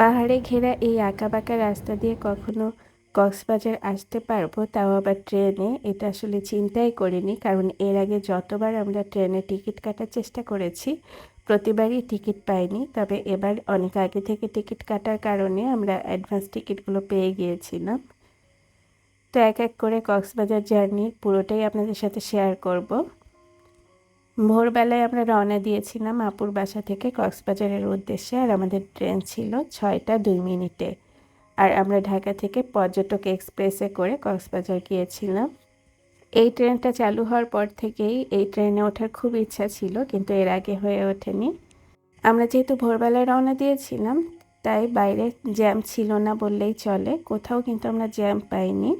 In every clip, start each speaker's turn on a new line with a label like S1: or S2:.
S1: পাহাড়ে ঘেরা এই আঁকাবাঁকা রাস্তা দিয়ে কখনো কক্সবাজার আসতে পারব তাও আবার ট্রেনে, এটা আসলে চিন্তাই করিনি। কারণ এর আগে যতবার আমরা ট্রেনে টিকিট কাটার চেষ্টা করেছি, প্রতিবারই টিকিট পাইনি। তবে এবার অনেক আগে থেকে টিকিট কাটার কারণে আমরা অ্যাডভান্স টিকিটগুলো পেয়ে গিয়েছিলাম। তো এক এক করে কক্সবাজার জার্নি পুরোটাই আপনাদের সাথে শেয়ার করব। ভোরবেলায় আমরা রওনা দিয়েছিলাম আপুর বাসা থেকে কক্সবাজারের উদ্দেশ্যে, আর আমাদের ট্রেন ছিল ছয়টা দুই মিনিটে। আর আমরা ঢাকা থেকে পর্যটক এক্সপ্রেসে করে কক্সবাজার গিয়েছিলাম। এই ট্রেনটা চালু হওয়ার পর থেকেই এই ট্রেনে ওঠার খুব ইচ্ছা ছিল, কিন্তু এর আগে হয়ে ওঠেনি। আমরা যেহেতু ভোরবেলায় রওনা দিয়েছিলাম, তাই বাইরে জ্যাম ছিল না বললেই চলে। কোথাও কিন্তু আমরা জ্যাম পাইনি।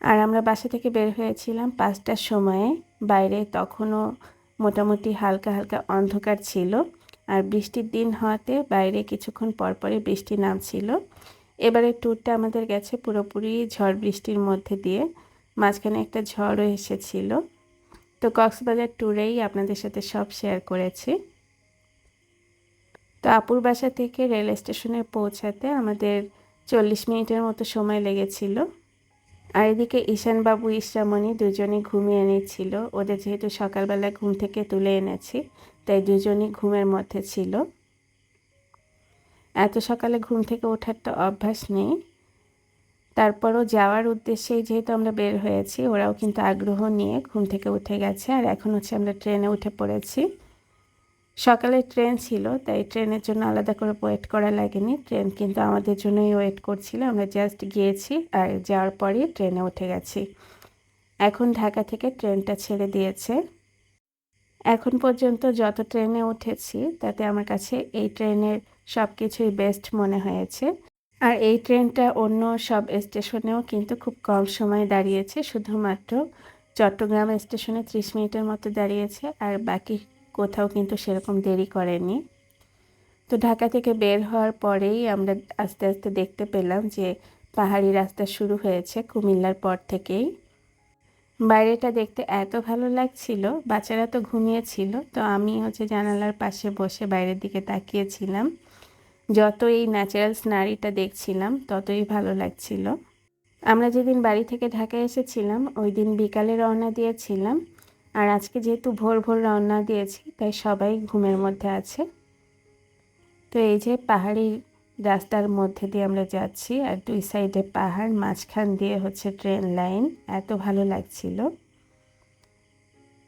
S1: আর আমরা বাসা থেকে বের হয়েছিলাম পাঁচটার সময়ে। বাইরে তখনও মোটামুটি হালকা হালকা অন্ধকার ছিল আর বৃষ্টির দিন হওয়াতে বাইরে কিছুক্ষণ পরপরই বৃষ্টি নামছিল। এবারে ট্যুরটা আমাদের গেছে পুরোপুরি ঝড় বৃষ্টির মধ্যে দিয়ে। মাঝখানে একটা ঝড়ও এসেছিল। তো কক্সবাজার ট্যুরেই আপনাদের সাথে সব শেয়ার করেছি। তো আপুর বাসা থেকে রেল স্টেশনে পৌঁছাতে আমাদের চল্লিশ মিনিটের মতো সময় লেগেছিল। আর এদিকে ঈশানবাবু ইশরামণি দুজনেই ঘুমিয়ে নিচ্ছিল ওদের যেহেতু সকালবেলা ঘুম থেকে তুলে এনেছি, তাই দুজনই ঘুমের মধ্যে ছিল। এত সকালে ঘুম থেকে ওঠার তো অভ্যাস নেই। তারপরও যাওয়ার উদ্দেশ্যেই যেহেতু আমরা বের হয়েছি, ওরাও কিন্তু আগ্রহ নিয়ে ঘুম থেকে উঠে গেছে। আর এখন হচ্ছে আমরা ট্রেনে উঠে পড়েছি। সকালে ট্রেন ছিল, তাই ট্রেনের জন্য আলাদা করে ওয়েট করা লাগেনি। ট্রেন কিন্তু আমাদের জন্যই ওয়েট করছিল, আমরা জাস্ট গিয়েছি আর যাওয়ার পরই ট্রেনে উঠে গেছি। এখন ঢাকা থেকে ট্রেনটা ছেড়ে দিয়েছে। এখন পর্যন্ত যত ট্রেনে উঠেছি, তাতে আমার কাছে এই ট্রেনের সব কিছুই বেস্ট মনে হয়েছে। আর এই ট্রেনটা অন্য সব স্টেশনেও কিন্তু খুব কম সময় দাঁড়িয়েছে, শুধুমাত্র চট্টগ্রাম স্টেশনে ত্রিশ মিনিটের মতো দাঁড়িয়েছে, আর বাকি কোথাও কিন্তু সেরকম দেরি করেনি। তো ঢাকা থেকে বের হওয়ার পরেই আমরা আস্তে আস্তে দেখতে পেলাম যে পাহাড়ি রাস্তা শুরু হয়েছে কুমিল্লার পর থেকেই। বাইরেটা দেখতে এত ভালো লাগছিল, বাচ্চারা তো ঘুমিয়েছিল, তো আমি হচ্ছে জানালার পাশে বসে বাইরের দিকে তাকিয়েছিলাম। যত এই ন্যাচারাল স্নারিটা দেখছিলাম, ততই ভালো লাগছিল। আমরা যেদিন বাড়ি থেকে ঢাকায় এসেছিলাম, ওই দিন বিকালে রওনা দিয়েছিলাম। আর আজকে যেহেতু ভোর ভোর রওনা দিয়েছি, তাই সবাই ঘুমের মধ্যে আছে। তো এই যে পাহাড়ি রাস্তার মধ্যে দিয়ে আমরা যাচ্ছি, আর দুই সাইডে পাহাড়, মাঝখান দিয়ে হচ্ছে ট্রেন লাইন, এত ভালো লাগছিল।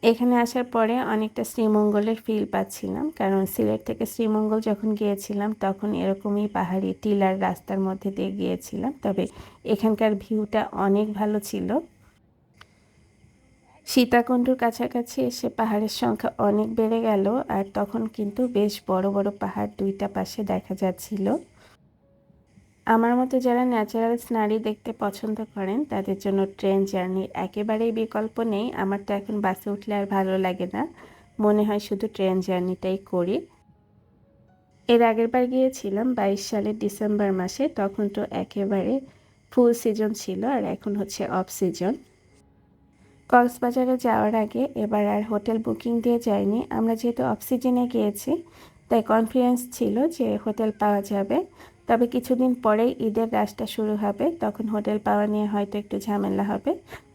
S1: এখানে আসার পরে অনেকটা শ্রীমঙ্গলের ফিল পাচ্ছিলাম, কারণ সিলেট থেকে শ্রীমঙ্গল যখন গিয়েছিলাম, তখন এরকমই পাহাড়ি টিলার রাস্তার মধ্যে দিয়ে গিয়েছিলাম। তবে এখানকার ভিউটা অনেক ভালো ছিল। সীতাকুণ্ডুর কাছাকাছি এসে পাহাড়ের সংখ্যা অনেক বেড়ে গেল আর তখন কিন্তু বেশ বড় বড় পাহাড় দুইটা পাশে দেখা যাচ্ছিল। আমার মতো যারা ন্যাচারাল স্নারি দেখতে পছন্দ করেন, তাদের জন্য ট্রেন জার্নির একেবারেই বিকল্প নেই। আমার তো এখন বাসে উঠলে আর ভালো লাগে না। মনে হয় শুধু ট্রেন জার্নিটাই করি। এর আগের বার গিয়েছিলাম বাইশ সালের ডিসেম্বর মাসে। তখন তো একেবারে ফুল সিজন ছিল আর এখন হচ্ছে অফ সিজন। কক্সবাজারে যাওয়ার আগে এবার আর হোটেল বুকিং দিয়ে যায়নি আমরা যেহেতু অক্সিজেনে গিয়েছি, তাই কনফিডেন্স ছিল যে হোটেল পাওয়া যাবে। তবে কিছুদিন পরেই ঈদের রাশটা শুরু হবে। তখন হোটেল পাওয়া নিয়ে হয়তো একটু ঝামেলা হবে।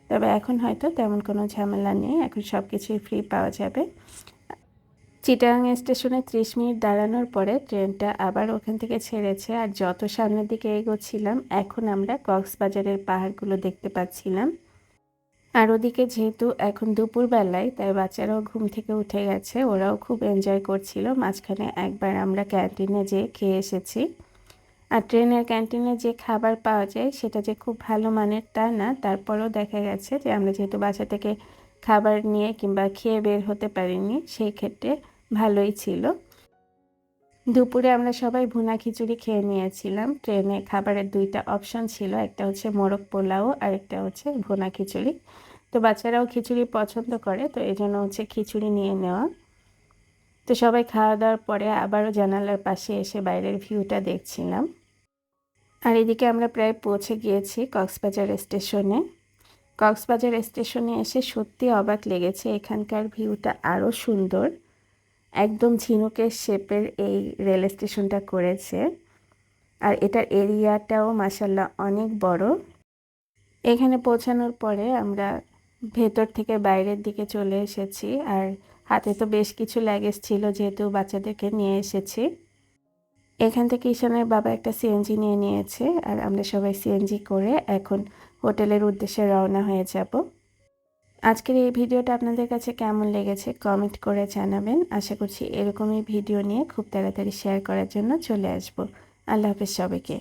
S1: তবে এখন হয়তো তেমন কোনো ঝামেলা নেই। এখন সব কিছুই ফ্রি পাওয়া যাবে। চিটাগাং স্টেশনে ত্রিশ মিনিট দাঁড়ানোর পরে ট্রেনটা আবার ওখান থেকে ছেড়েছে আর যত সামনের দিকে এগোচ্ছিলাম, এখন আমরা কক্সবাজারের পাহাড়গুলো দেখতে পাচ্ছিলাম। আর ওদিকে যেহেতু এখন দুপুরবেলায়, তাই বাচ্চারাও ঘুম থেকে উঠে গেছে, ওরাও খুব এনজয় করছিল। মাঝখানে একবার আমরা ক্যান্টিনে যেয়ে খেয়ে এসেছি। আর ট্রেনের ক্যান্টিনে যে খাবার পাওয়া যায়, সেটা যে খুব ভালো মানের তা না। তারপরেও দেখা গেছে যে আমরা যেহেতু বাসা থেকে খাবার নিয়ে কিংবা খেয়ে বের হতে পারিনি, সেই ক্ষেত্রে ভালোই ছিল। দুপুরে আমরা সবাই ভুনা খিচুড়ি খেয়ে নিয়েছিলাম। ট্রেনে খাবারের দুইটা অপশন ছিল, একটা হচ্ছে মোরগ পোলাও আর একটা হচ্ছে ভুনা খিচুড়ি। তো বাচ্চারাও খিচুড়ি পছন্দ করে, তো এই জন্য হচ্ছে খিচুড়ি নিয়ে নেওয়া। তো সবাই খাওয়া দাওয়ার পরে আবারও জানালার পাশে এসে বাইরের ভিউটা দেখছিলাম। আর এদিকে আমরা প্রায় পৌঁছে গিয়েছি কক্সবাজার স্টেশনে। কক্সবাজার স্টেশনে এসে সত্যি অবাক লেগেছে, এখানকার ভিউটা আরও সুন্দর। একদম ঝিনুকের শেপের এই রেল স্টেশনটা করেছে। আর এটার এরিয়াটাও মাসাল্লাহ অনেক বড়। এখানে পৌঁছানোর পরে আমরা ভেতর থেকে বাইরের দিকে চলে এসেছি। আর হাতে তো বেশ কিছু লাগেজ ছিল যেহেতু বাচ্চাদেরকে নিয়ে এসেছি। এখান থেকে ঈশানের বাবা একটা সিএনজি নিয়ে নিয়েছে আর আমরা সবাই সিএনজি করে এখন হোটেলের উদ্দেশ্যে রওনা হয়ে যাব। আজকের এই ভিডিওটা আপনাদের কাছে কেমন লেগেছে কমেন্ট করে জানাবেন। আশা করছি এরকমই ভিডিও নিয়ে খুব তাড়াতাড়ি শেয়ার করার জন্য চলে আসব। আল্লাহ হাফেজ সবাইকে।